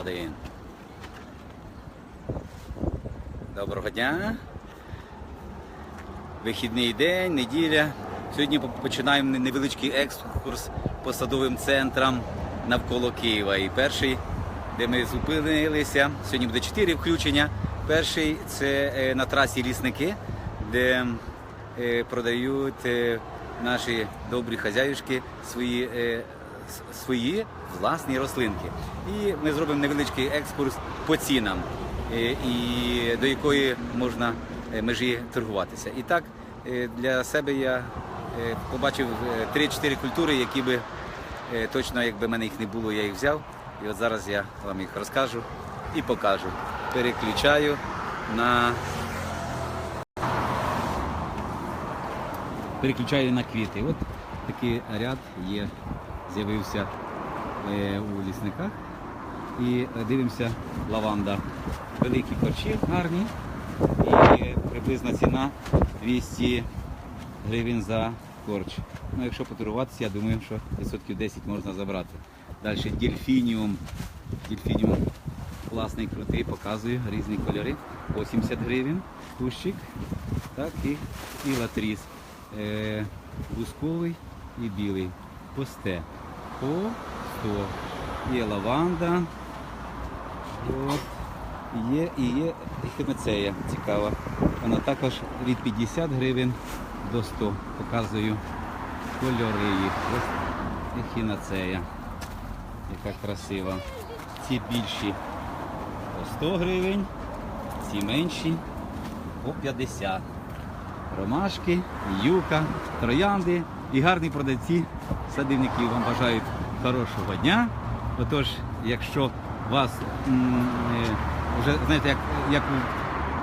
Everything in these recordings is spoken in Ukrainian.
Один. Доброго дня. Вихідний день, неділя. Сьогодні починаємо невеличкий екскурс по садовим центрам навколо Києва. І перший, де ми зупинилися, сьогодні буде чотири включення. Перший це е, на трасі лісники, де е, продають е, наші добрі хазяюшки свої, свої власні рослинки. І ми зробимо невеличкий екскурс по цінам, е, і до якої можна е, межі торгуватися. І так, е, для себе я побачив е, 3-4 культури, які би точно, якби мене їх не було, я їх взяв. І от зараз я вам їх розкажу і покажу. Переключаю на переключаю на квіти. От такий ряд є, з'явився е, у лісниках. І е, дивимося лаванда. Великі корчі, гарні. І приблизна ціна 200 гривень за корч. Ну, якщо поторгуватися, я думаю, що відсотків 10 можна забрати. Далі дельфініум. Дельфініум класний, крутий, показую різні кольори. 80 гривень кущик. Так, і, і латріс. Е, бусковий і білий. Посте. По 100. Є лаванда. От. Є і є хімецея цікава. Вона також від 50 гривень до 100. Показую кольори їх. Ось ехінацея. Яка красива. Ці більші по 100 гривень, ці менші по 50. Ромашки, юка, троянди і гарні продавці садівників вам бажають хорошого дня. Отож, якщо вас е, вже знаєте, як, як,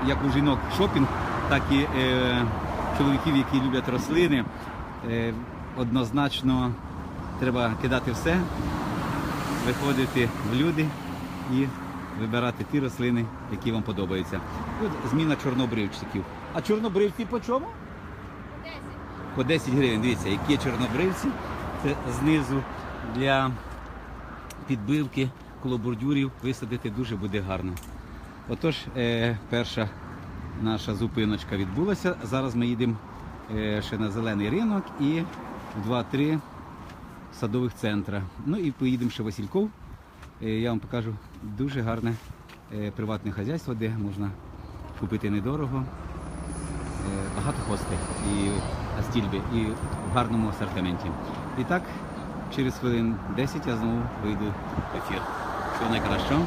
як у жінок шопінг, так і е, чоловіків, які люблять рослини, е, однозначно треба кидати все, виходити в люди і вибирати ті рослини, які вам подобаються. От зміна чорнобривчиків. А чорнобривці по чому? По 10 гривень. Дивіться, які чорнобривці. Це знизу для підбивки коло бордюрів висадити дуже буде гарно. Отож, е, перша наша зупиночка відбулася. Зараз ми їдемо е, ще на зелений ринок і в 2-3 садових центра. Ну і поїдемо ще в Васильков. Е, Я вам покажу дуже гарне е, приватне хазяйство, де можна купити недорого, е, багато хостей і стільби, і в гарному асортименті. І так, через хвилин 10 я знову вийду в ефір. Всього найкращого.